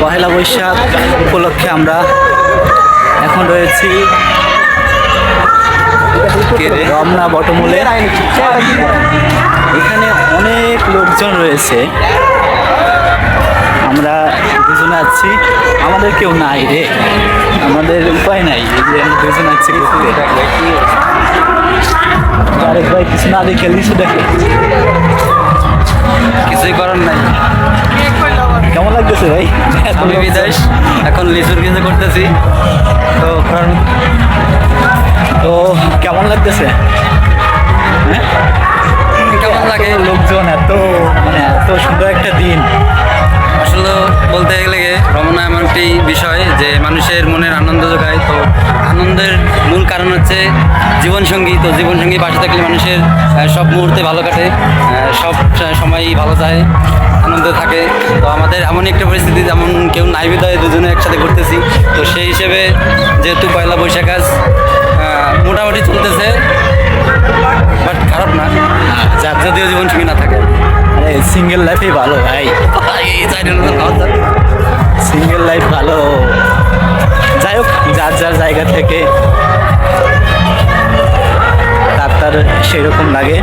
পহেলা বৈশাখ উপলক্ষে আমরা এখন রয়েছি রমনা বটমূলে। এখানে অনেক লোকজন রয়েছে। আমরা দুজন আছি। আমাদের কেউ নাই রে। আমাদের উপায় নাই যে আমরা দুজন আছি আরেক ভাই কিছু না দেখে লিচু দেখে। লাগতেছে ভাই। আমি বিদেশ এখন লিচুর কিছু করতেছি। তো কারণ তো কেমন লাগতেছে? হ্যাঁ? কেমন লাগে লোকজন এত মানে এত সুন্দর একটা দিন? আসলে বলতে গেলে রমনা এমন একটি বিষয় যে মানুষের মনের আনন্দ যোগায়। তো আনন্দের মূল কারণ হচ্ছে জীবনসঙ্গী। তো জীবনসঙ্গী পাশে থাকলে মানুষের সব মুহূর্তে ভালো কাটে সব সময়ই ভালো যায়। আনন্দ থাকে। তো আমাদের এমন একটা পরিস্থিতি যেমন কেউ নাই বিদায় দুজনে একসাথে ঘুরতেছি। তো সেই হিসেবে যেহেতু পয়লা বৈশাখ আজ মোটামুটি চলতেছে বাট খারাপ না। যার যদিও জীবনসঙ্গী না থাকে। সিঙ্গেল লাইফই ভালো ভাই। সিঙ্গেল লাইফ ভালো। যাই হোক যার যার জায়গা থেকে তার তার সেরকম লাগে।